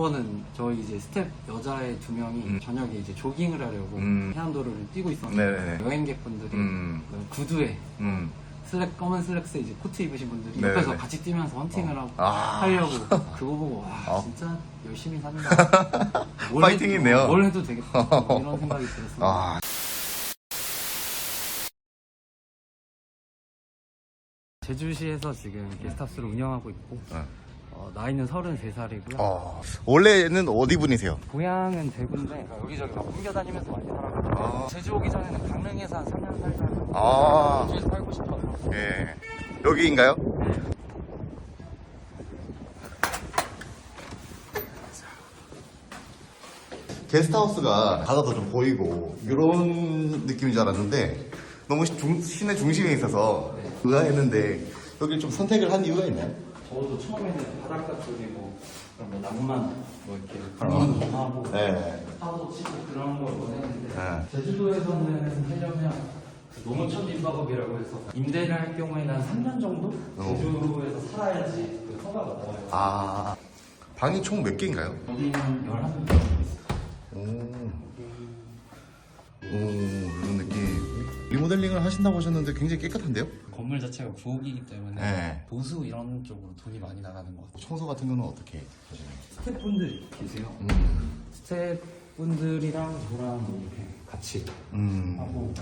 번은 저희 이제 스텝 여자애 두 명이 음. 저녁에 이제 조깅을 하려고 음. 해안도로를 뛰고 있었는데 네네네. 여행객분들이 음. 그 구두에 음. 슬랙 검은 슬랙스에 이제 코트 입으신 분들이 네네네. 옆에서 같이 뛰면서 헌팅을 어. 하고 아. 하려고 그거 보고 와 어. 진짜 열심히 산다. 뭘 파이팅이네요. 뭘 해도 되겠다 뭐 이런 생각이 들었어요. 아, 제주시에서 지금 게스트하우스를 운영하고 있고 어. 어, 나이는 33살이고요. 어. 원래는 어디 분이세요? 고향은 대구인데 여기저기 막 옮겨 다니면서 많이 살아가지고 아. 제주 오기 전에는 강릉에서 한 3년 살다가 아, 제주에서 살고 싶어서 예. 여기인가요? 게스트하우스가 바다도 좀 보이고 이런 느낌인 줄 알았는데 너무 중- 시내 중심에 있어서 의아했는데 여기를 좀 선택을 한 이유가 있나요? 저도 처음에는 바닷가 뭐, 그런 뭐 낭만 뭐 이렇게 그런 거 하고 네. 파도 치고 그런 걸 원했는데 네. 제주도에서는 하려면 그 농어촌 민박업이라고 해서 임대를 할 경우에는 한 3년 정도 어. 제주도에서 살아야지 그 허가가 나와요. 아, 방이 총 몇 개인가요? 여기는 11명 있어요. 오. 오, 이런 느낌. 리모델링을 하신다고 하셨는데 굉장히 깨끗한데요? 건물 자체가 구옥이기 때문에 네. 보수 이런 쪽으로 돈이 많이 나가는 것 같아요. 청소 같은 거는 어떻게 하시나요? 스태프분들 계세요. 음. 스태프분들이랑 저랑 뭐 이렇게 같이 음. 하고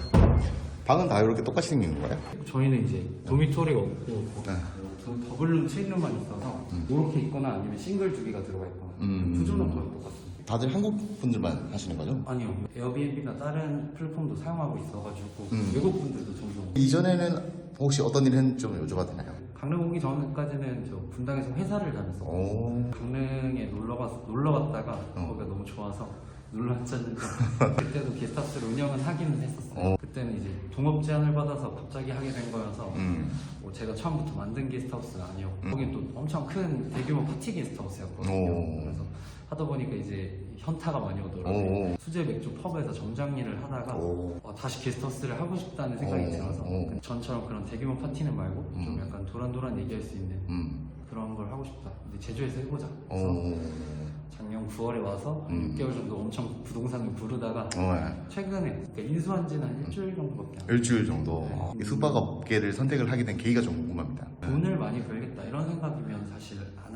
방은 다 이렇게 똑같이 생긴 건가요? 저희는 이제 도미토리가 없고 네. 저 더블룸 트윈룸만 있어서 이렇게 있거나 아니면 싱글 두 개가 들어가 있거나 음. 구조는 거의 똑같습니 다. 다들 한국 분들만 하시는 거죠? 아니요 에어비앤비나 다른 플랫폼도 사용하고 있어가지고 음. 외국 분들도 종종 이전에는 혹시 어떤 일 했는지 좀 여쭤봐도 되나요? 강릉 오기 전까지는 저 분당에서 회사를 오. 강릉에 놀러 갔 놀러 갔다가 어. 거기가 너무 좋아서 놀러 왔었는데 그때도 게스트하우스를 운영은 하기는 했었어요. 어. 그때는 이제 동업 제안을 받아서 갑자기 하게 된 거여서 음. 뭐 제가 처음부터 만든 게스트하우스는 아니었고 음. 거긴 또 엄청 큰 대규모 파티 게스트하우스였거든요. 오. 그래서 하다 보니까 이제 현타가 많이 오더라고요. 오. 수제 맥주 펍에서 점장 일을 하다가 오. 어, 다시 게스트하우스를 하고 싶다는 생각이 오. 들어서 오. 전처럼 그런 대규모 파티는 말고 좀 음. 약간 도란도란 얘기할 수 있는 음. 그런 걸 하고 싶다. 근데 제주에서 해보자. 그래서 오. 작년 9월에 와서 음. 6개월 정도 엄청 부동산을 부르다가 어, 네. 최근에 그러니까 인수한 지는 한 일주일 정도밖에 안 일주일 정도 네. 이 숙박업계를 선택을 하게 된 계기가 좀 궁금합니다. 돈을 많이 벌겠다 이런 생각이면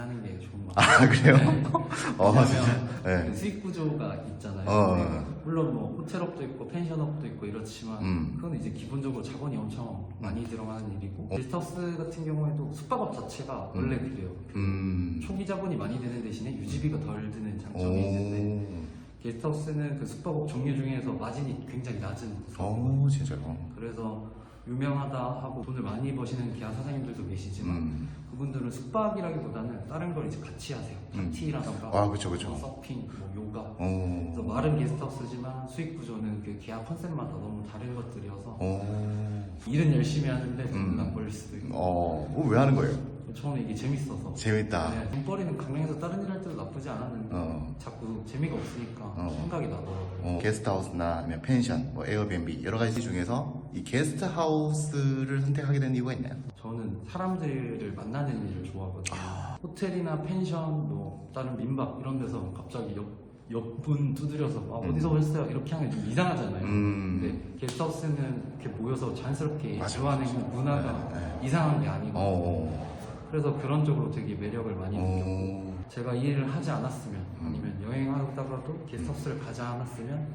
하는 게 좋은 것아 같아요. 그래요? 어, 왜냐면 네. 그 수익 구조가 있잖아요. 어. 근데 물론 뭐 호텔업도 있고 펜션업도 있고 이렇지만 음. 그건 이제 기본적으로 자본이 엄청 많이 들어가는 일이고 어. 게스트하우스 같은 경우에도 숙박업 자체가 음. 원래 그래요. 그 음. 초기 자본이 많이 드는 대신에 유지비가 덜 드는 오. 장점이 있는데 게스트하우스는 그 숙박업 종류 중에서 마진이 굉장히 낮은 오 진짜요? 그래서 유명하다 하고 돈을 많이 버시는 기아 사장님들도 계시지만 음. 그분들은 숙박이라기보다는 다른 걸 이제 같이 하세요. 음. 파티라던가 아, 그쵸, 그쵸. 뭐 서핑, 뭐 요가. 오. 그래서 말은 게스트하우스지만 수익 구조는 그 계약 컨셉마다 너무 다른 것들이어서 오. 일은 열심히 하는데 음. 돈은 안 벌릴 수도 있고 어, 어, 왜 하는 거예요? 처음에 이게 재밌어서 재밌다. 네, 돈벌이는 강릉에서 다른 일 할 때도 나쁘지 않았는데 어. 자꾸 재미가 없으니까 어. 생각이 나더라고요. 어, 게스트하우스나 아니면 펜션, 뭐 에어비앤비 여러 가지 중에서 이 게스트 하우스를 선택하게 된 이유가 있나요? 저는 사람들을 만나는 일을 좋아하거든요. 아. 호텔이나 펜션, 뭐 다른 민박 이런 데서 갑자기 옆, 옆분 두드려서 아, 음. 어디서 오셨어요? 이렇게 하면 좀 이상하잖아요. 음. 근데 게스트하우스는 이렇게 모여서 자연스럽게 맞아, 대화하는 맞아. 문화가 네, 이상한 게 아니고 어. 그래서 그런 쪽으로 되게 매력을 많이 느꼈고 어. 제가 이 일을 하지 않았으면 음. 아니면 여행하다가도 게스트하우스를 가지 않았으면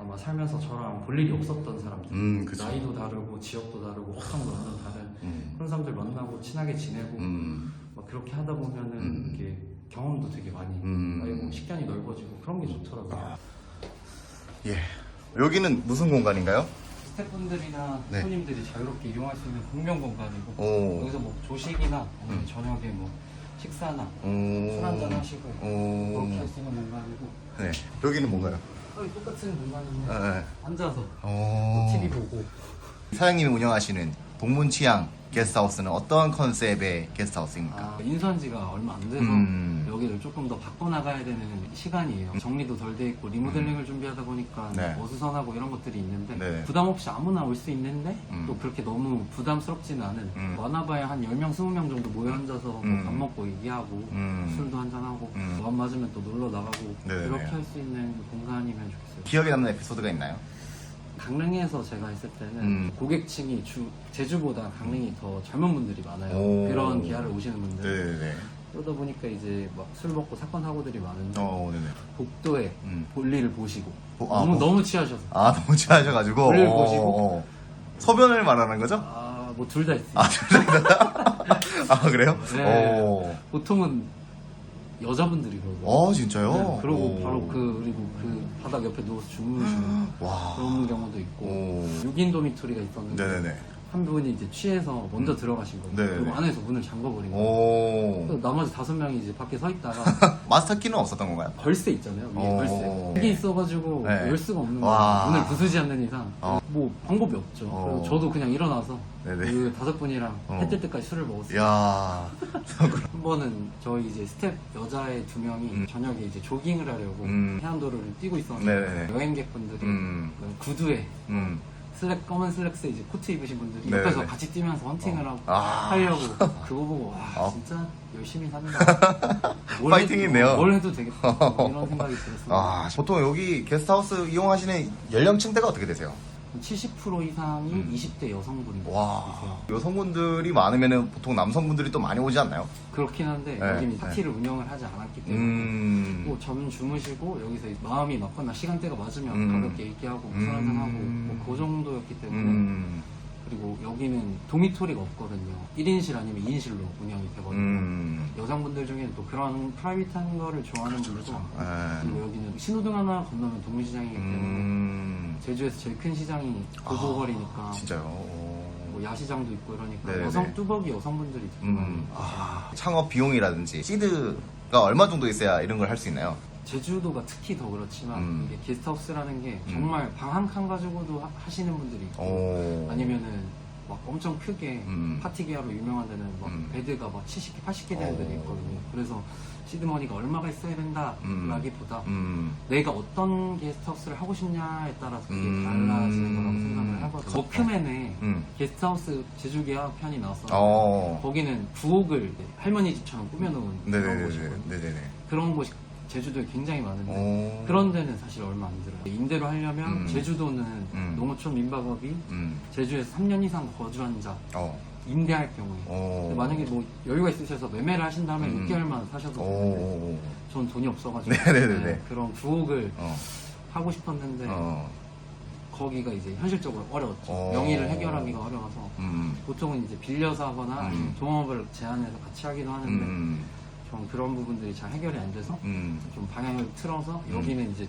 아마 살면서 저랑 볼 일이 없었던 사람들 음, 그쵸. 나이도 다르고 지역도 다르고 확장도 완전 다른 음. 그런 사람들 만나고 친하게 지내고 음. 막 그렇게 하다 보면은 음. 이렇게 경험도 되게 많이 음. 쌓이고 식견이 넓어지고 그런 게 좋더라고요. 예. 여기는 무슨 공간인가요? 스태프분들이나 네. 손님들이 자유롭게 이용할 수 있는 공명 공간이고 오. 여기서 뭐 조식이나 아니면 음. 저녁에 뭐 식사나 오. 술 한잔 하시고 오. 그렇게 할 수 있는 공간이고 네. 여기는 뭔가요? 여기 똑같은 공간인데 아, 네. 앉아서 어. TV 보고 사장님이 운영하시는 동문 취향 게스트하우스는 어떤 컨셉의 게스트하우스입니까? 아, 인수한 지가 얼마 안 돼서 음. 여기를 조금 더 바꿔나가야 되는 시간이에요. 정리도 덜 돼 있고 리모델링을 준비하다 보니까 음. 네. 어수선하고 이런 것들이 있는데 네. 부담 없이 아무나 올 수 있는데 음. 또 그렇게 너무 부담스럽지는 않은 음. 많아봐야 한 10명, 20명 정도 모여 앉아서 뭐 음. 밥 먹고 얘기하고 음. 술도 한잔하고 음. 마음 맞으면 또 놀러 나가고 네네네. 이렇게 할 수 있는 공간이면 좋겠어요. 기억에 남는 에피소드가 있나요? 강릉에서 제가 했을 때는 음. 고객층이 주, 제주보다 강릉이 더 젊은 분들이 많아요. 오. 그런 계약을 오시는 분들. 네네네. 그러다 보니까 이제 막 술 먹고 사건 사고들이 많은데 어, 네네. 복도에 음. 볼일을 보시고 보- 아, 너무 보- 너무 취하셔서 아, 너무 취하셔가지고. 볼일 어, 보시고. 어, 어. 소변을 말하는 거죠? 아 뭐 둘 다 있어요. 아, 그래요? 네. 오. 보통은 여자분들이 그러고. 어, 진짜요? 네, 그러고 오. 바로 그 그리고 그 바닥 옆에 누워서 주무시는 와. 그런 경우도 있고 오. 6인 도미토리가 있었는데 네네네. 한 분이 이제 취해서 먼저 들어가신 거예요. 네네네. 그리고 안에서 문을 잠궈버린 거예요. 오. 그래서 나머지 다섯 명이 이제 밖에 서 있다가 마스터 키는 없었던 건가요? 걸쇠 있잖아요. 위에 오. 걸쇠. 이게 있어가지고 네. 열 수가 없는 와. 거예요. 문을 부수지 않는 이상 어. 뭐 방법이 없죠. 어. 그래서 저도 그냥 일어나서 네네. 그 다섯 분이랑 어. 해뜰 때까지 술을 먹었어요. 이야. 한 번은 저희 이제 스텝 여자의 두 명이 음. 저녁에 이제 조깅을 하려고 음. 해안도로를 뛰고 있었는데 네네네. 여행객분들이 음. 그 구두에 음. 슬랙 검은 슬랙스에 이제 코트 입으신 분들이 네네네. 옆에서 같이 뛰면서 헌팅을 어. 하고 아. 하려고 그거 보고 와 어. 진짜 열심히 산다. 뭘 파이팅이네요. 해도, 뭘 해도 되겠다 뭐 이런 생각이 들었어요. 아, 보통 여기 게스트하우스 이용하시는 연령층대가 어떻게 되세요? 70% 이상이 음. 20대 여성분들이세요. 와. 여성분들이 많으면 보통 남성분들이 또 많이 오지 않나요? 그렇긴 한데 네, 여기는 네. 파티를 운영을 하지 않았기 때문에 음. 뭐잠 주무시고 여기서 마음이 맞거나 시간대가 맞으면 음. 가볍게 얘기하고 뭐술 음. 한잔하고 뭐그 정도였기 때문에 음. 그리고 여기는 도미토리가 없거든요 1인실 아니면 2인실로 운영이 되거든요 음. 여성분들 중에는 또 그런 프라이빗한 거를 좋아하는 분들도 많고 네. 그리고 여기는 신호등 하나 건너면 동물시장이기 때문에 음. 제주에서 제일 큰 시장이 고고거리니까 아, 진짜요? 오. 뭐 야시장도 있고 이러니까 네네. 여성 뚜벅이 여성분들이 되게 많이 음. 아, 창업 비용이라든지 시드가 얼마 정도 있어야 이런 걸 할 수 있나요? 제주도가 특히 더 그렇지만 음. 이게 게스트하우스라는 게 음. 정말 방 한 칸 가지고도 하- 하시는 분들이 있고 오. 아니면은 막 엄청 크게 음. 파티 계야로 유명한 데는 막 음. 베드가 막 70개, 80개 되는 데도 오. 있거든요. 그래서 시드머니가 얼마가 있어야 된다라기보다 음. 내가 어떤 게스트하우스를 하고 싶냐에 따라서 그게 음. 달라지는 거라고 생각을 하거든요. 워크맨에 음. 게스트하우스 제주 계약 편이 나왔어. 어. 거기는 부엌을 할머니 집처럼 꾸며놓은 그런 네네네. 곳이거든요. 네네네. 그런 곳이 제주도에 굉장히 많은데 오. 그런 데는 사실 얼마 안 들어요. 임대로 하려면 음. 제주도는 음. 농어촌 민박업이 음. 제주에서 3년 이상 거주한 자 어. 임대할 경우에. 근데 만약에 뭐 여유가 있으셔서 매매를 하신다면 음. 6개월만 사셔도 되는데 오. 전 돈이 없어가지고 네네네 네. 그런 부엌을 어. 하고 싶었는데 어. 거기가 이제 현실적으로 어려웠죠. 어. 명의를 해결하기가 어려워서 음. 보통은 이제 빌려서 하거나 음. 동업을 제안해서 같이 하기도 하는데 음. 전 그런 부분들이 잘 해결이 안 돼서 음. 좀 방향을 틀어서 여기는 이제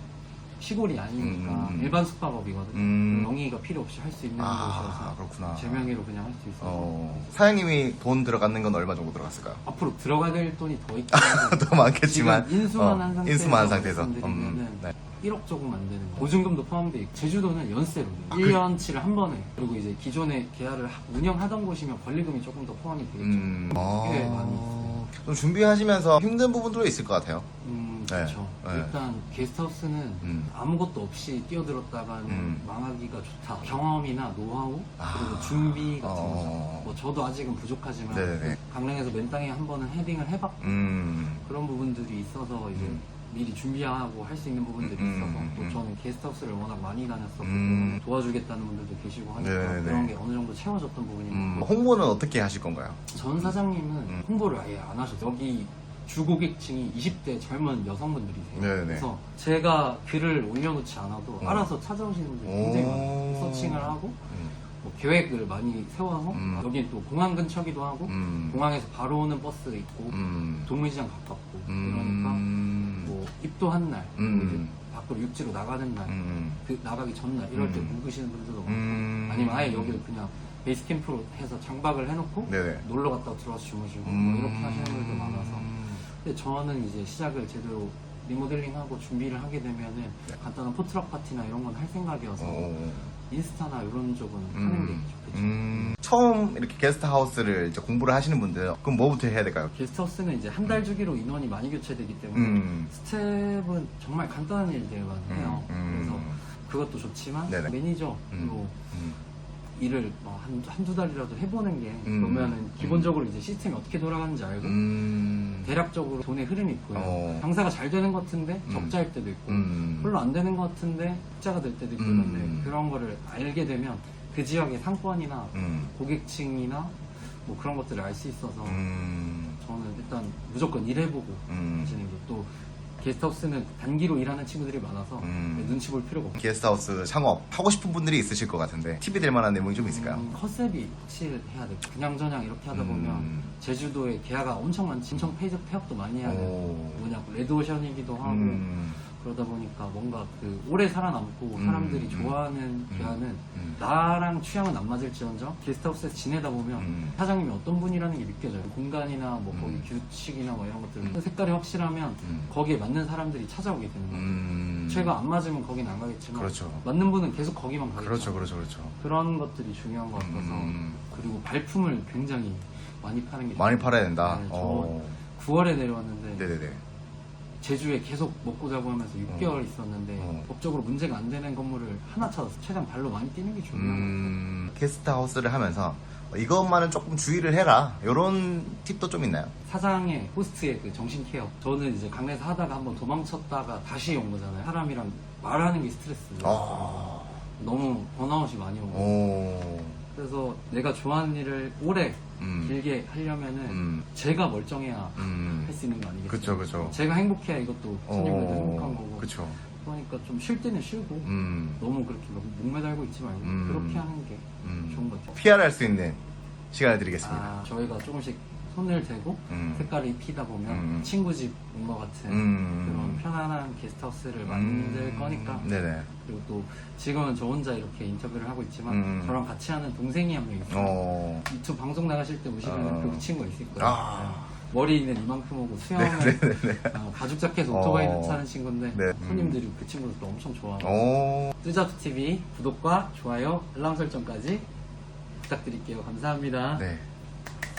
시골이 아니니까 음, 음. 일반 숙박업이거든요. 음. 명의가 필요 없이 할 수 있는 아, 곳이어서 그렇구나. 제 명의로 그냥 할 수 있어서 어. 사장님이 돈 들어가는 건 얼마 정도 들어갔을까요? 앞으로 들어가야 될 돈이 더 있긴 한데 더 많겠지만. 지금 인수만 어, 한 상태에서 인수만 한 상태에서. 말씀드리면은 음. 네. 1억 조금 안 되는 거 보증금도 포함돼 있고 제주도는 연세로 아, 1년치를 한 번에 그리고 이제 기존에 계약을 하- 운영하던 곳이면 권리금이 조금 더 포함이 되겠죠 음. 꽤 어. 많이 있어요 좀 준비하시면서 힘든 부분도 있을 것 같아요. 음, 네, 그렇죠. 네. 일단 게스트하우스는 음. 아무것도 없이 뛰어들었다가는 음. 망하기가 좋다. 경험이나 노하우 아. 그리고 준비 같은 어. 거죠. 뭐 저도 아직은 부족하지만 네네네. 강릉에서 맨 땅에 한 번은 헤딩을 해봤고 음. 그런 부분들이 있어서 이제 음. 미리 준비하고 할 수 있는 부분들이 음, 있어서 음, 또 음. 저는 게스트하우스를 워낙 많이 다녔었고 음. 도와주겠다는 분들도 계시고 하니까 네네네. 그런 게 어느 정도 채워졌던 부분이 음. 홍보는 어떻게 하실 건가요? 전 사장님은 음. 홍보를 아예 안 하셔서 여기 주고객층이 20대 젊은 여성분들이세요. 네네. 그래서 제가 글을 올려놓지 않아도 음. 알아서 찾아오시는 분들이 굉장히 오. 많아요. 서칭을 하고 음. 뭐 계획을 많이 세워서 음. 여기 또 공항 근처기도 하고 음. 공항에서 바로 오는 버스 있고 음. 동물시장 가깝고 그러니까 음. 뭐 입도한 날 음. 밖으로 육지로 나가는 날 음. 그 나가기 전날 이럴 때 음. 묵으시는 분들도 많고 음. 아니면 아예 여기를 그냥 베이스 캠프로 해서 장박을 해놓고 네네. 놀러 갔다 들어와서 주무시고 음. 뭐 이렇게 하시는 분들도 많아서 근데 저는 이제 시작을 제대로 리모델링하고 준비를 하게 되면은 네. 간단한 포트럭 파티나 이런 건 할 생각이어서 어. 인스타나 이런 쪽은 하는 게 음, 좋겠죠. 음, 처음 이렇게 게스트하우스를 이제 공부를 하시는 분들 그럼 뭐부터 해야 될까요? 게스트하우스는 이제 한 달 주기로 인원이 많이 교체되기 때문에 음. 스텝은 정말 간단한 일들만 해요. 음, 음. 그래서 그것도 좋지만 네네. 매니저로 음, 음. 일을 뭐 한, 한두 달이라도 해보는 게 음. 그러면은 기본적으로 이제 시스템이 어떻게 돌아가는지 알고 음. 대략적으로 돈의 흐름이 보여요. 어. 장사가 잘 되는 것 같은데 음. 적자일 때도 있고 음. 별로 안 되는 것 같은데 흑자가 될 때도 있고 음. 그런데 그런 거를 알게 되면 그 지역의 상권이나 음. 고객층이나 뭐 그런 것들을 알 수 있어서 음. 저는 일단 무조건 일해보고 음. 하시는 게또 게스트하우스는 단기로 일하는 친구들이 많아서 음. 눈치 볼 필요가 없고 게스트하우스 창업 하고 싶은 분들이 있으실 것 같은데 팁이 될 만한 내용이 좀 있을까요? 음, 컨셉이 확실해야 돼. 그냥 저냥 이렇게 하다 보면 음. 제주도에 계약가 엄청 많지. 엄청 페이지 폐업도 많이 해야 돼. 오. 뭐냐 레드오션이기도 하고 음. 그러다 보니까 뭔가 그 오래 살아남고 음, 사람들이 음, 좋아하는 음, 계약은 음. 나랑 취향은 안 맞을지언정 게스트하우스에서 지내다 보면 음. 사장님이 어떤 분이라는 게 느껴져요. 공간이나 뭐 거기 음. 규칙이나 뭐 이런 것들 음. 색깔이 확실하면 음. 거기에 맞는 사람들이 찾아오게 되는 거예요. 음. 제가 안 맞으면 거긴 안 가겠지만 그렇죠. 맞는 분은 계속 거기만 가겠죠. 그렇죠, 그렇죠, 그렇죠. 그런 것들이 중요한 것 같아서 음. 그리고 발품을 굉장히 많이 파는 게 많이. 팔아야 된다. 네, 저 어. 9월에 내려왔는데 네네네. 제주에 계속 먹고 자고 하면서 6개월 있었는데 어. 법적으로 문제가 안 되는 건물을 하나 찾았어. 최대한 발로 많이 뛰는 게 중요한 것 같아요. 음, 게스트하우스를 하면서 이것만은 조금 주의를 해라. 이런 팁도 좀 있나요? 사장의 호스트의 그 정신 케어. 저는 이제 강래에서 하다가 한번 도망쳤다가 다시 온 거잖아요. 사람이랑 말하는 게 스트레스. 아. 너무 번아웃이 많이 오고. 오. 그래서 내가 좋아하는 일을 오래 음. 길게 하려면은 음. 제가 멀쩡해야 음. 할 수 있는 거 아니겠어요? 그쵸, 그쵸. 제가 행복해야 이것도 손님들도 행복한 거고. 그쵸. 그러니까 좀 쉴 때는 쉬고 음. 너무 그렇게 막 목매달고 있지 말고 음. 그렇게 하는 게 음. 좋은 것 같아요. PR 할 수 있는 시간을 드리겠습니다. 아, 저희가 조금씩 손을 대고 음. 색깔이 피다 보면 음. 친구 집 온 것 같은 음. 그런 편안한 게스트하우스를 만들 음. 거니까 네네. 그리고 또 지금은 저 혼자 이렇게 인터뷰를 하고 있지만 음. 저랑 같이 하는 동생이 한 명 있어요. 어. 유튜브 방송 나가실 때 보시면 어. 그 친구가 있을 거예요. 아. 네. 머리는 이만큼 오고 수염을 어, 가죽 자켓 오토바이 어. 타는 친구인데 네. 손님들이 그 친구들도 엄청 좋아하고 오. 뚜자프 TV 구독과 좋아요 알람 설정까지 부탁드릴게요. 감사합니다. 네.